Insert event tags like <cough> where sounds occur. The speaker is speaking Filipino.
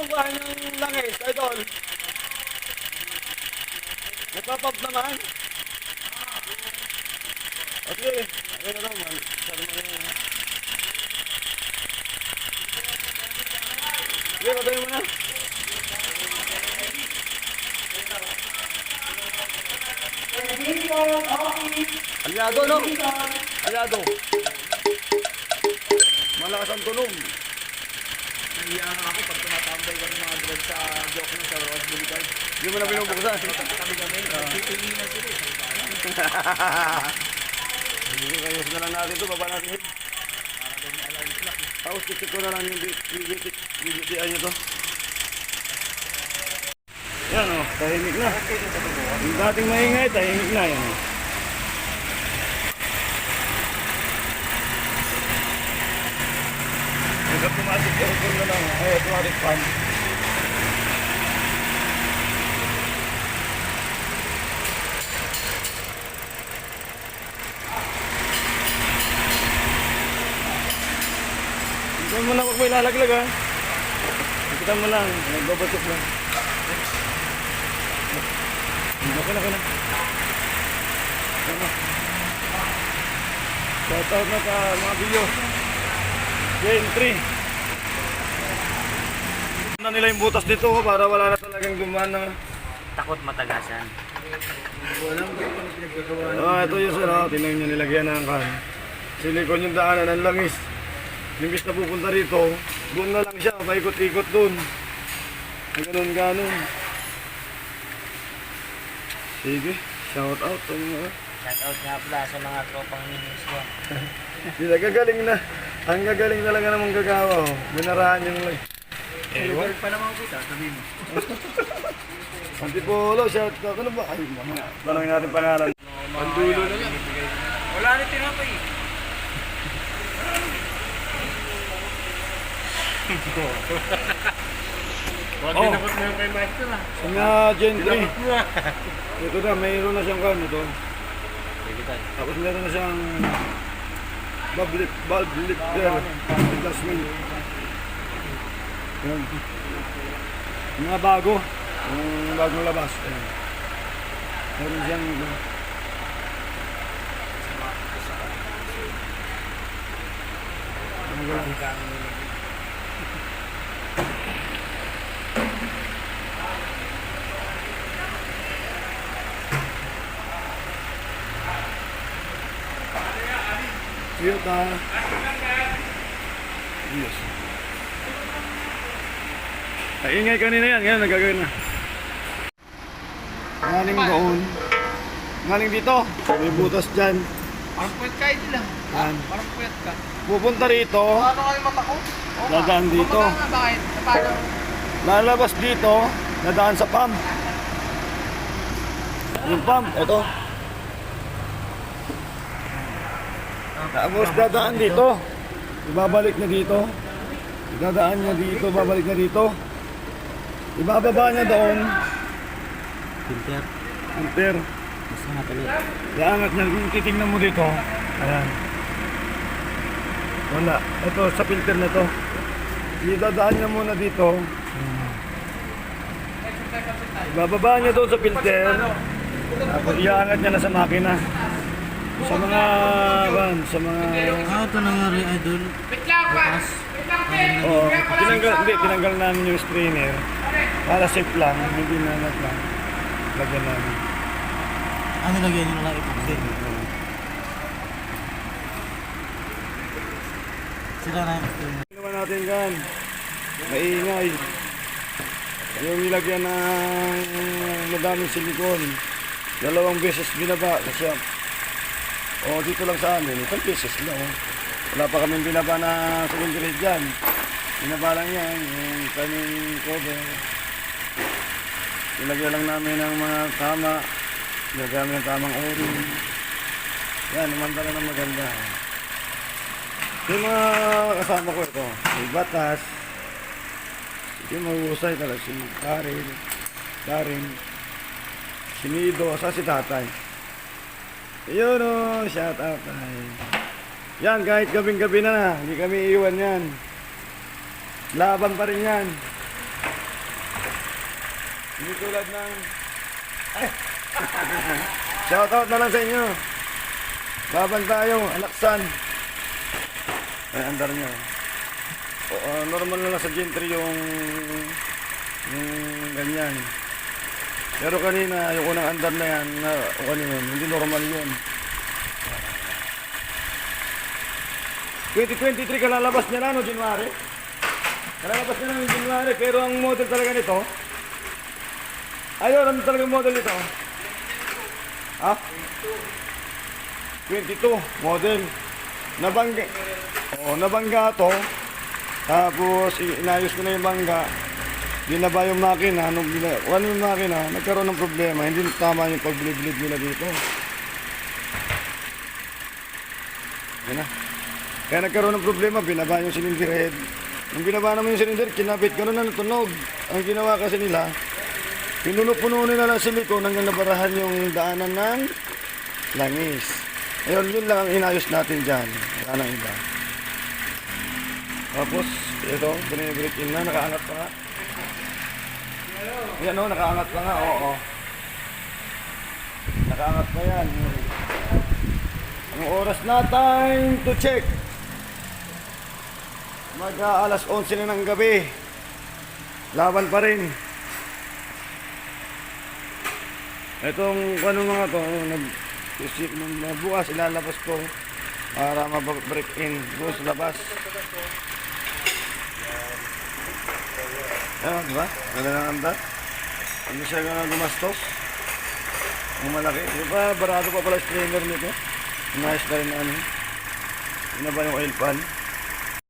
Yung bahay ng langis, idol. Nagpapap naman. Okay, okay na naman. Sabi mo yun. Sige, patayin mo na. Aliado, no? Aliado. Malakas ang tunog. Naiiyak ako pag tumatambay kami mga drag sa joke sa Ross Boulevard. Hindi mo na binubuksan. Kami kami, titingin na sila. eh. Hindi, ayos na lang natin ito. Baba natin ito. Tapos check ko na lang yung BBTI nyo to. Yan o, oh, tahimik na. Yung dating maingay, tahimik na yan. oh. Yung automatic na ay automatic fan. Ikaw mo lang huwag mo ilalaglag ha. Ikutan mo lang, nagbabatok lang. Okay na, okay na. Shout out na ka mga video. Game 3. Na nila yung butas dito oh, para wala na talagang dumaan na. Takot matagasan. Ah, ito yung sir, oh. Tingnan nyo nilagyan ng kan. Silikon yung daanan ng langis. Imbis na pupunta rito, doon na lang siya, paikot-ikot doon. Ganun, ganun. Sige, shout out. Ang, uh, Shout out nga pala sa mga tropang ninis ko. <laughs> sila gagaling na. Ang gagaling talaga namang gagawa. Oh. Binarahan yung lang. Ewan pa naman kita, sabi mo. <laughs> Antipolo, shout out. Ano ba? Ay, mamaya. Tanongin natin pangalan. Pandulo na lang. Wala na tinapay. <laughs> Huwag Oh. dinakot mo yung kay Master ah. Sa nga Gen 3. Dinakot mo ah. Ito na, mayroon na siyang kan. Ito. Bilitan. Tapos meron na siyang lip, bulb lifter. Last wheel. Yan. Mga bago. Yung bagong labas. Ayan. Meron siyang Ano ba lang? Toyota. Yes. Ay, ingay kanina yan. Ngayon, nagagawin na. Galing doon. Galing dito. May butas dyan. Parang puyat ka nila. Yan. Parang puyat ka. Pupunta rito. Ano kayo mata ko? Dadaan dito. Sa paano? Lalabas dito. Nadaan sa pump. Yung pump. Ito. Tapos dadaan dito. Ibabalik na dito. Dadaan niya dito, babalik na dito. Ibababa niya doon. Filter. Filter. Gusto nga tuloy. Iangat niya. Kung titingnan mo dito. Ayan. Wala. Ito sa filter na to. Idadaan niya muna dito. Ibababa niya doon sa filter. Tapos iangat niya na sa makina. Sa mga van, sa mga Ah, ito nangyari, idol. Bukas. oh, tinanggal hindi tinanggal namin yung strainer. Para safe lang, hindi na nag lang. Lagyan namin. Ano lagyan nyo lang epoxy? Sila na yung. Ginawa natin kan. Maingay. Yung nilagyan ng madaming silikon. Dalawang beses binaba kasi oh, dito lang sa amin, isang beses lang. Oh. Wala pa kaming binaba na cylinder head dyan. Binaba lang yan, yung kaming cover. Nilagyan lang namin ng mga tama. Nilagyan namin ng tamang o-ring. Yan, umanda na maganda. Yung mga kasama ko ito, may batas, yung mahusay talaga, si Karin, Karin, si Nido, sa si tatay. Yun o, shout out tay. Yan, kahit gabing-gabi na na, hindi kami iiwan yan. Laban pa rin yan. Hindi tulad ng... Shoutout na lang sa inyo. Laban tayo, alaksan. Ay, andar niya. O, ah, normal na lang sa gentry yung... yung ganyan. Pero kanina, yung unang andar na yan, na, o ano yun, hindi normal yun. 2023 kalalabas niya na, no, January? Kalalabas niya na ng January, pero ang model talaga nito, ayun, ano talaga yung model nito? Ha? 22 model. Nabangga. Oo, nabangga to. Tapos inayos ko na yung bangga. Binaba yung makina. Nung bina, ano yung makina, nagkaroon ng problema. Hindi tama yung pagbilid-bilid nila dito. Yan na. Kaya nagkaroon ng problema, binaba yung cylinder head. Nung binaba naman yung cylinder, kinabit, gano'n na natunog. Ang ginawa kasi nila, pinuno-puno nila ng silikon hanggang nabarahan yung daanan ng langis. Ayun, yun lang ang inayos natin dyan. Wala nang iba. Tapos, ito, binibreak in na, nakaangat pa nga. Yan o, nakaangat pa nga, oo. Nakaangat pa yan. Ang oras na time to check. Mag alas 11 na ng gabi. Laban pa rin. Itong ano mga to, nag isip nung na bukas ilalabas ko para mabreak in sa labas. Ayan, di ba? Ganda ng anda. Hindi siya ganun gumastos. Ang malaki. Di ba, barado pa pala strainer nito. Nice na rin ano. Yun na ba yung oil pan?